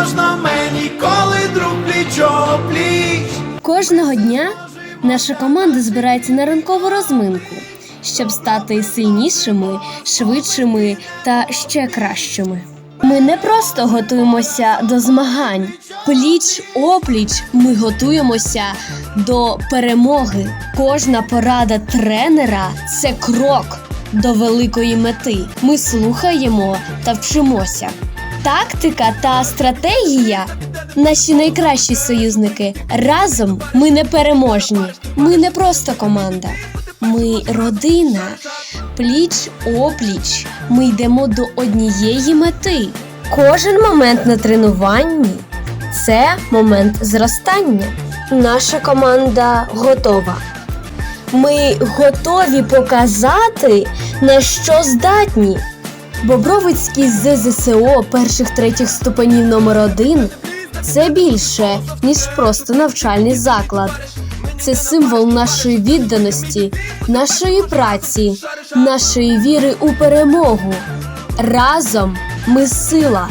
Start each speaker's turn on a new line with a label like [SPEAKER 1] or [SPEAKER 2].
[SPEAKER 1] можна мені, коли друг пліч.
[SPEAKER 2] Кожного дня наша команда збирається на ранкову розминку, щоб стати сильнішими, швидшими та ще кращими. Ми не просто готуємося до змагань. Пліч опліч ми готуємося до перемоги. Кожна порада тренера це крок до великої мети. Ми слухаємо та вчимося. Тактика та стратегія наші найкращі союзники. Разом ми не переможні. Ми не просто команда. Ми родина. Пліч опліч. Ми йдемо до однієї мети. Кожен момент на тренуванні це момент зростання. Наша команда готова. Ми готові показати, на що здатні. Бобровицький ЗЗСО перших третіх ступенів номер 1 це більше, ніж просто навчальний заклад. Це символ нашої відданості, нашої праці, нашої віри у перемогу. Разом ми сила.